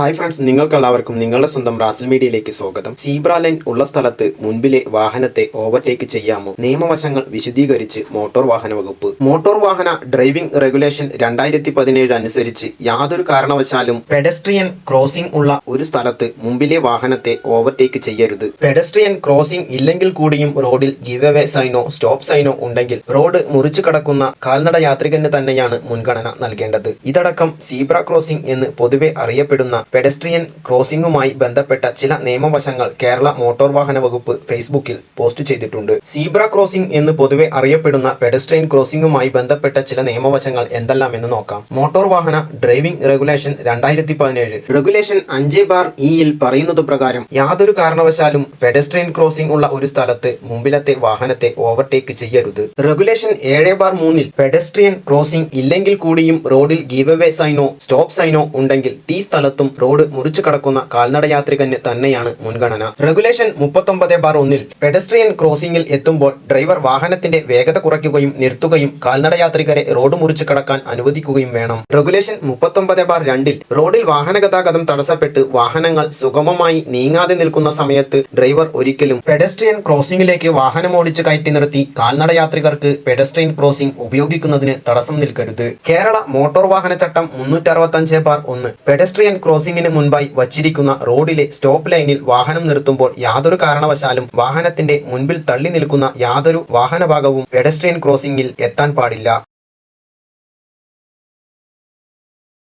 Hi friends നിങ്ങൾക്കെല്ലാവർക്കും നിങ്ങളുടെ സ്വന്തം റാസൽ മീഡിയയിലേക്ക് സ്വാഗതം. സീബ്ര ലൈൻ ഉള്ള സ്ഥലത്ത് മുൻപിലെ വാഹനത്തെ ഓവർടേക്ക് ചെയ്യാമോ? നിയമവശങ്ങൾ വിശദീകരിച്ച് മോട്ടോർ വാഹന വകുപ്പ്. മോട്ടോർ വാഹന ഡ്രൈവിംഗ് റെഗുലേഷൻ രണ്ടായിരത്തി പതിനേഴ് അനുസരിച്ച് യാതൊരു കാരണവശാലും പെഡസ്ട്രിയൻ ക്രോസിംഗ് ഉള്ള ഒരു സ്ഥലത്ത് മുമ്പിലെ വാഹനത്തെ ഓവർടേക്ക് ചെയ്യരുത്. പെഡസ്ട്രിയൻ ക്രോസിംഗ് ഇല്ലെങ്കിൽ കൂടിയും റോഡിൽ ഗിവ് അവേ സൈനോ സ്റ്റോപ്പ് സൈനോ ഉണ്ടെങ്കിൽ റോഡ് മുറിച്ചു കടക്കുന്ന കാൽനട യാത്രികന് തന്നെയാണ് മുൻഗണന നൽകേണ്ടത്. ഇതടക്കം സീബ്ര ക്രോസിംഗ് എന്ന് പൊതുവെ അറിയപ്പെടുന്ന പെഡസ്ട്രിയൻ ക്രോസിംഗുമായി ബന്ധപ്പെട്ട ചില നിയമവശങ്ങൾ കേരള മോട്ടോർ വാഹന വകുപ്പ് ഫേസ്ബുക്കിൽ പോസ്റ്റ് ചെയ്തിട്ടുണ്ട്. സീബ്ര ക്രോസിംഗ് എന്ന് പൊതുവെ അറിയപ്പെടുന്ന പെഡസ്ട്രിയൻ ക്രോസിംഗുമായി ബന്ധപ്പെട്ട ചില നിയമവശങ്ങൾ എന്തെല്ലാം എന്ന് നോക്കാം. മോട്ടോർ വാഹന ഡ്രൈവിംഗ് റെഗുലേഷൻ രണ്ടായിരത്തി പതിനേഴ് റെഗുലേഷൻ അഞ്ച് ബാർ ഇയിൽ പറയുന്നത് പ്രകാരം യാതൊരു കാരണവശാലും പെഡസ്ട്രിയൻ ക്രോസിംഗ് ഉള്ള ഒരു സ്ഥലത്ത് മുമ്പിലത്തെ വാഹനത്തെ ഓവർടേക്ക് ചെയ്യരുത്. റെഗുലേഷൻ ഏഴ് ബാർ മൂന്നിൽ പെഡസ്ട്രിയൻ ക്രോസിംഗ് ഇല്ലെങ്കിൽ കൂടിയും റോഡിൽ ഗീവ് സൈനോ സ്റ്റോപ്പ് സൈനോ ഉണ്ടെങ്കിൽ ടി സ്ഥലത്തും റോഡ് മുറിച്ചു കടക്കുന്ന കാൽനട യാത്രികന് തന്നെയാണ് മുൻഗണന. റെഗുലേഷൻ മുപ്പത്തൊമ്പത് ബാർ ഒന്നിൽ പെഡസ്ട്രിയൻ ക്രോസിംഗിൽ എത്തുമ്പോൾ ഡ്രൈവർ വാഹനത്തിന്റെ വേഗത കുറയ്ക്കുകയും നിർത്തുകയും കാൽനട യാത്രികരെ റോഡ് മുറിച്ചു കടക്കാൻ അനുവദിക്കുകയും വേണം. റെഗുലേഷൻ മുപ്പത്തൊമ്പത് ബാർ രണ്ടിൽ റോഡിൽ വാഹന ഗതാഗതം തടസ്സപ്പെട്ട് വാഹനങ്ങൾ സുഗമമായി നീങ്ങാതെ നിൽക്കുന്ന സമയത്ത് ഡ്രൈവർ ഒരിക്കലും പെഡസ്ട്രിയൻ ക്രോസിംഗിലേക്ക് വാഹനം ഓടിച്ചു കയറ്റി നിർത്തി കാൽനട യാത്രികർക്ക് പെഡസ്ട്രിയൻ ക്രോസിംഗ് ഉപയോഗിക്കുന്നതിന് തടസ്സം നിൽക്കരുത്. കേരള മോട്ടോർ വാഹന ചട്ടം മുന്നൂറ്റി അറുപത്തി അഞ്ച് ബാർ ഒന്ന് പെഡസ്ട്രിയൻ ക്രോസിംഗിന് മുൻപായി വച്ചിരിക്കുന്ന റോഡിലെ സ്റ്റോപ്പ് ലൈനിൽ വാഹനം നിർത്തുമ്പോൾ യാതൊരു കാരണവശാലും വാഹനത്തിന്റെ മുൻപിൽ തള്ളി നിൽക്കുന്ന യാതൊരു വാഹനഭാഗവും പെഡസ്ട്രിയൻ ക്രോസിംഗിൽ എത്താൻ പാടില്ല.